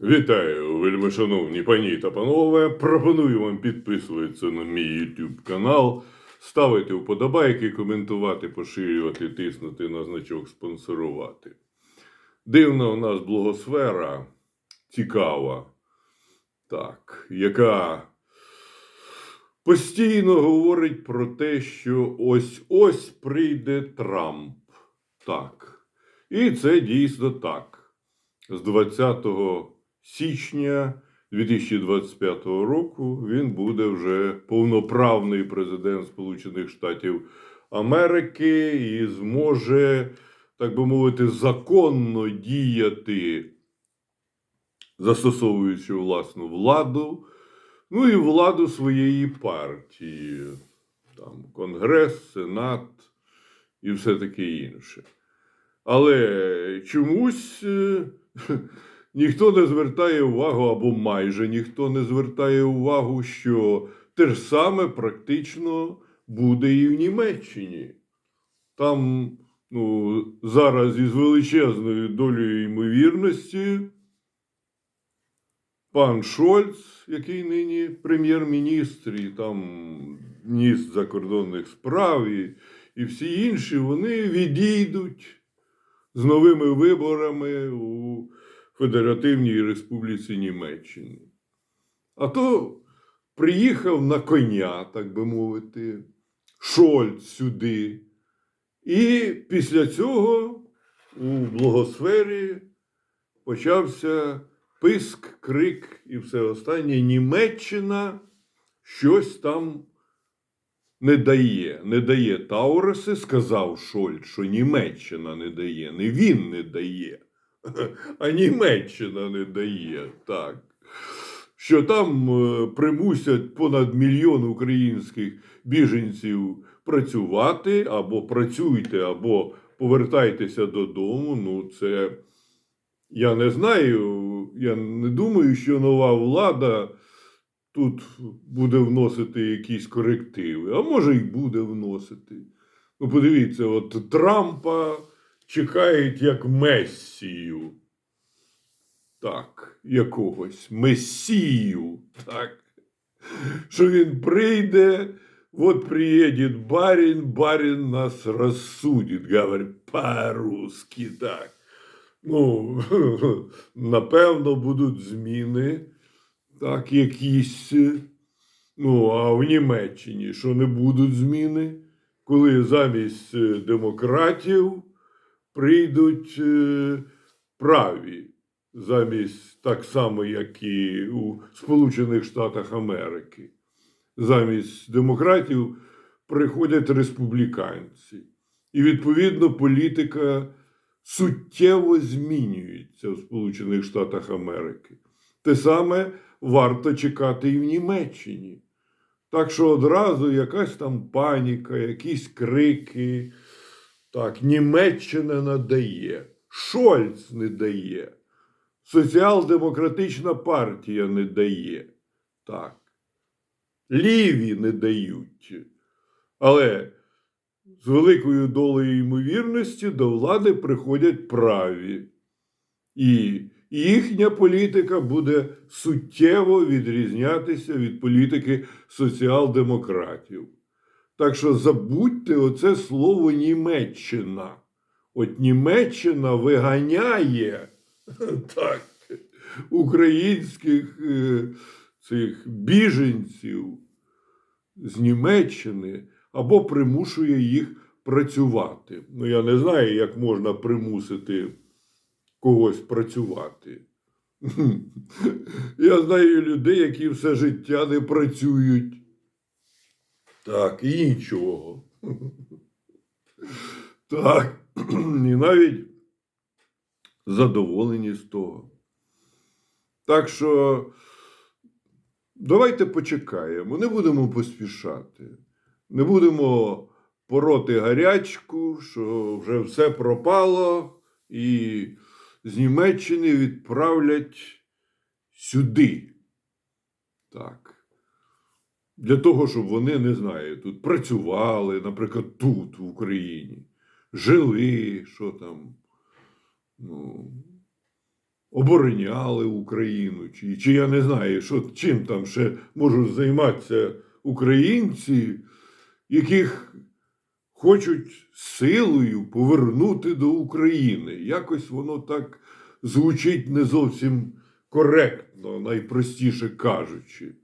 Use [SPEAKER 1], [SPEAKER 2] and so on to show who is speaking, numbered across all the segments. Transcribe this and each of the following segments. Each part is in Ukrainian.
[SPEAKER 1] Вітаю, вельмишановні пані та панове. Пропоную вам підписуватися на мій YouTube канал, ставити вподобайки, коментувати, поширювати, тиснути на значок спонсорувати. Дивна у нас блогосфера, цікава, так, яка постійно говорить про те, що ось-ось прийде Трамп. Так. І це дійсно так. З 20 січня 2025 року він буде вже повноправний президент Сполучених Штатів Америки і зможе, так би мовити, законно діяти, застосовуючи власну владу, ну і владу своєї партії, там Конгрес, Сенат і все таке інше. Але чомусь е, ніхто не звертає увагу, або майже ніхто не звертає увагу, що те ж саме практично буде і в Німеччині. Там ну, зараз із величезною долею ймовірності пан Шольц, який нині прем'єр-міністр, і там міністр закордонних справ, і, і всі інші, вони відійдуть з новими виборами у Федеративній Республіці Німеччини. А то приїхав на коня, так би мовити, Шольц сюди. І після цього у благосфері почався писк, крик і все останнє. Німеччина щось там не дає. Не дає Тауреси, сказав Шольц, що Німеччина не дає. Не він не дає, а Німеччина не дає. Так. Що там е, примусять понад мільйон українських біженців працювати, або працюйте, або повертайтеся додому. Ну, це я не знаю. Я не думаю, що нова влада тут буде вносити якісь корективи, а може й буде вносити. Ну, подивіться, от Трампа чекають як месію. Так, якогось месію. Так. Що він прийде, от приїде барин, барин нас розсудить, говорить по-русски так. Ну, напевно, будуть зміни, так, якісь. Ну, а в Німеччині що не будуть зміни, коли замість е, демократів прийдуть е, праві, замість так само, як і у Сполучених Штатах Америки. Замість демократів приходять республіканці. І відповідно політика суттєво змінюється в Сполучених Штатах Америки. Те саме варто чекати і в Німеччині. Так що одразу якась там паніка, якісь крики. Так, Німеччина надає, Шольц не дає, Соціал-демократична партія не дає. Так. Ліві не дають. Але з великою долею ймовірності до влади приходять праві. І їхня політика буде суттєво відрізнятися від політики соціал-демократів. Так що забудьте оце слово Німеччина. От Німеччина виганяє так, українських е, цих біженців з Німеччини або примушує їх працювати. Ну, я не знаю, як можна примусити когось працювати. Я знаю людей, які все життя не працюють. Так, і нічого. Так, і навіть задоволені з того. Так що давайте почекаємо, не будемо поспішати, не будемо пороти гарячку, що вже все пропало, і з Німеччини відправлять сюди. Так. Для того, щоб вони, не знаю, тут працювали, наприклад, тут, в Україні, жили, що там. Ну, обороняли Україну, чи, чи я не знаю, що, чим там ще можуть займатися українці, яких хочуть силою повернути до України. Якось воно так звучить не зовсім коректно, найпростіше кажучи,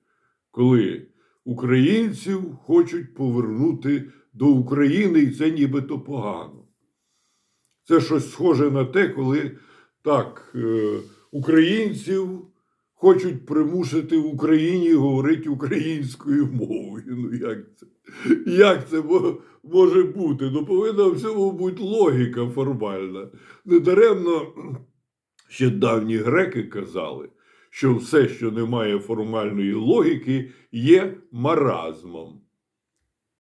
[SPEAKER 1] коли українців хочуть повернути до України, і це нібито погано. Це щось схоже на те, коли так, е, українців хочуть примусити в Україні говорити українською мовою. Ну як це? Як це може бути? Ну, повинна в цьому бути логіка формальна. Недаремно ще давні греки казали, що все, що не має формальної логіки, є маразмом.